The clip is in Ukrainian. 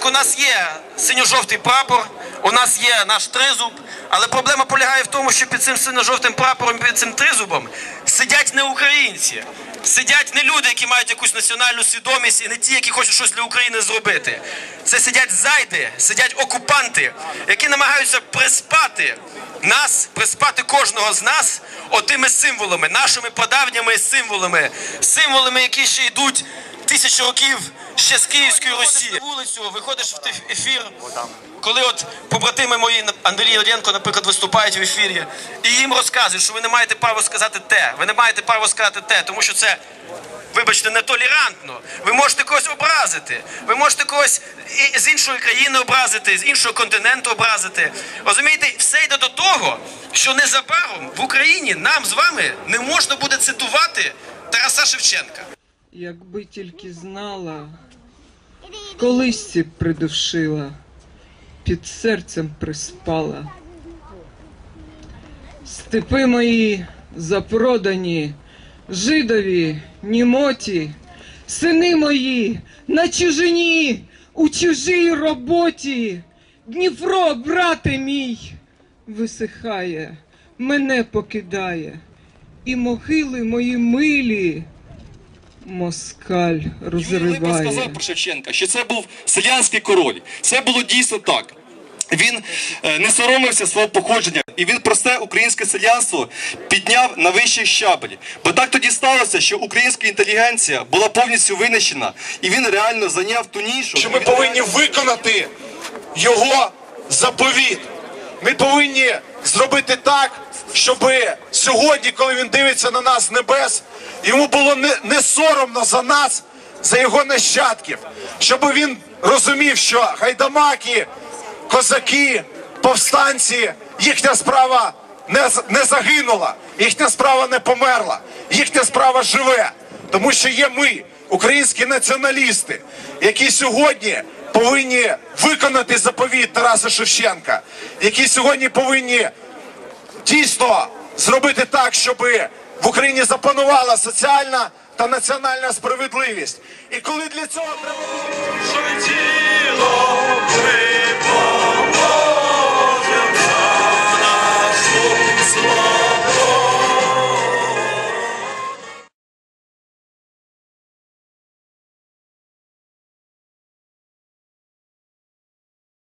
Так, у нас є синьо-жовтий прапор, у нас є наш тризуб, але проблема полягає в тому, що під цим синьо-жовтим прапором, під цим тризубом сидять не українці. Сидять не люди, які мають якусь національну свідомість, і не ті, які хочуть щось для України зробити. Це сидять зайди, сидять окупанти, які намагаються приспати нас, приспати кожного з нас отими символами, нашими прадавніми символами, символами, які ще йдуть тисячі років ще з Київської Русі. Вулицю виходиш в ефір, коли от побратими мої Андрій Роденко, наприклад, виступають в ефірі, і їм розказують, що ви не маєте права сказати те, ви не маєте права сказати те, тому що це. Вибачте, нетолерантно. Ви можете когось образити. Ви можете когось з іншої країни образити, з іншого континенту образити. Розумієте, все йде до того, що незабаром в Україні нам з вами не можна буде цитувати Тараса Шевченка. Якби тільки знала, колись ці придушила, під серцем приспала. Степи мої запродані, жидові, німоті, сини мої на чужині, у чужій роботі. Дніпро, брате мій, висихає, мене покидає, і могили мої милі. Москаль розриває. сказав про Шевченка, що це був селянський король. Це було дійсно так. Він е, не соромився свого походження, і він просте українське селянство підняв на вищий щабель. Бо так тоді сталося, що українська інтелігенція була повністю винищена, і він реально зайняв ту нішу. що ми повинні виконати його заповіт. Ми повинні зробити так, щоб сьогодні, коли він дивиться на нас з небес, йому було не, соромно за нас, за його нащадків, щоб він розумів, що гайдамаки, козаки, повстанці, їхня справа не, загинула, їхня справа не померла, їхня справа живе. Тому що є ми, українські націоналісти, які сьогодні повинні виконати заповіт Тараса Шевченка, які сьогодні повинні дійсно зробити так, щоб в Україні запанувала соціальна та національна справедливість. І коли для цього треба